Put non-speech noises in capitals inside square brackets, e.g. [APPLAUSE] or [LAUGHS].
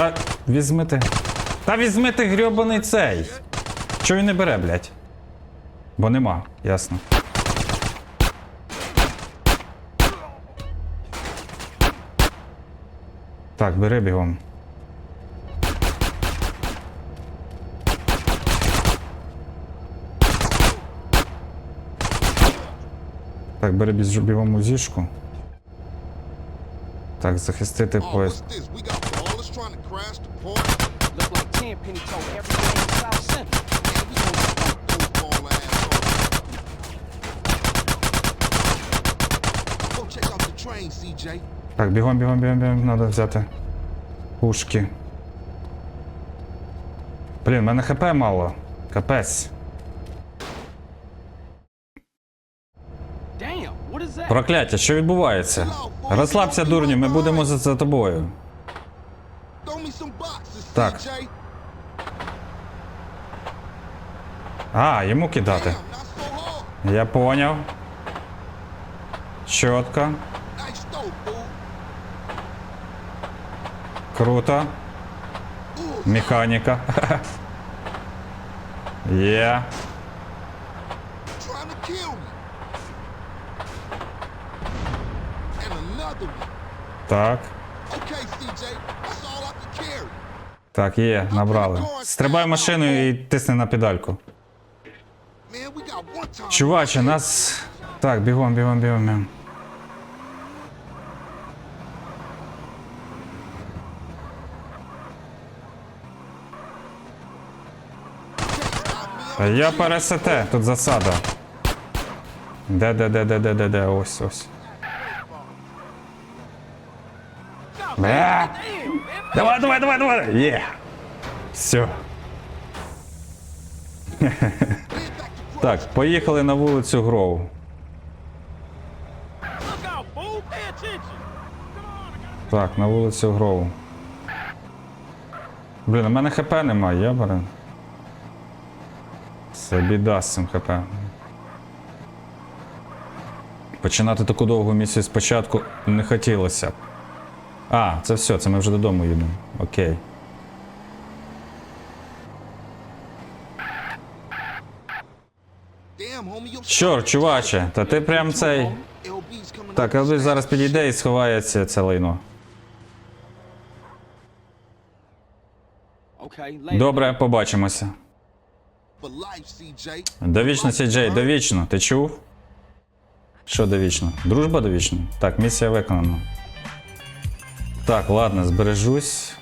Та візьми ти. Та візьми ти грьобаний цей. Чого він не бере, блядь? Бо нема, ясно. Так, бери бігом. Так, бери бігом зішку. Так, захистити Oh, поїзд. Ballers trying to crash the party. Look like Tenpenny told everything in South Central. Man, we gonna smoke those ball assholes. Go check out the train, CJ. Так, бігом, бігом, бігом, бігом, треба взяти пушки. Блін, в мене хп мало. Капець. Damn, what is that? Прокляття, що відбувається? Розслабся, дурню, ми будемо за, за тобою. Так. CJ. А, йому кидати. Damn, not so hard. Я поняв. Чітко. Nice throw, fool. Круто. Механіка. [LAUGHS] Є. Trying to kill me. And another one. Так. Так, є, nабрали. Стрибай машину і тисни на педальку. Чуваче, нас. Так, бігом, бігом, бігом, бігом. Та я пересете, тут засада. Де, де, де, де, де, де, де, ось, ось. Бля! Давай, давай, давай, давай! Є! Все. [LAUGHS] Так, поїхали на вулицю Гроу. Так, на вулицю Гроу. Блін, у мене ХП немає, я беру. Це біда з цим ХП. Починати таку довгу місію спочатку не хотілося. А, це все, це ми вже додому їдемо. Окей. Чорт, чуваче, та ти прям цей. Так, fast. зараз підійде і сховається це лайно. Добре, побачимося. Довічно, Сіджей, довічно. Ти чув? Що довічно? Дружба довічна? Так, місія виконана. Так, ладно, збережусь.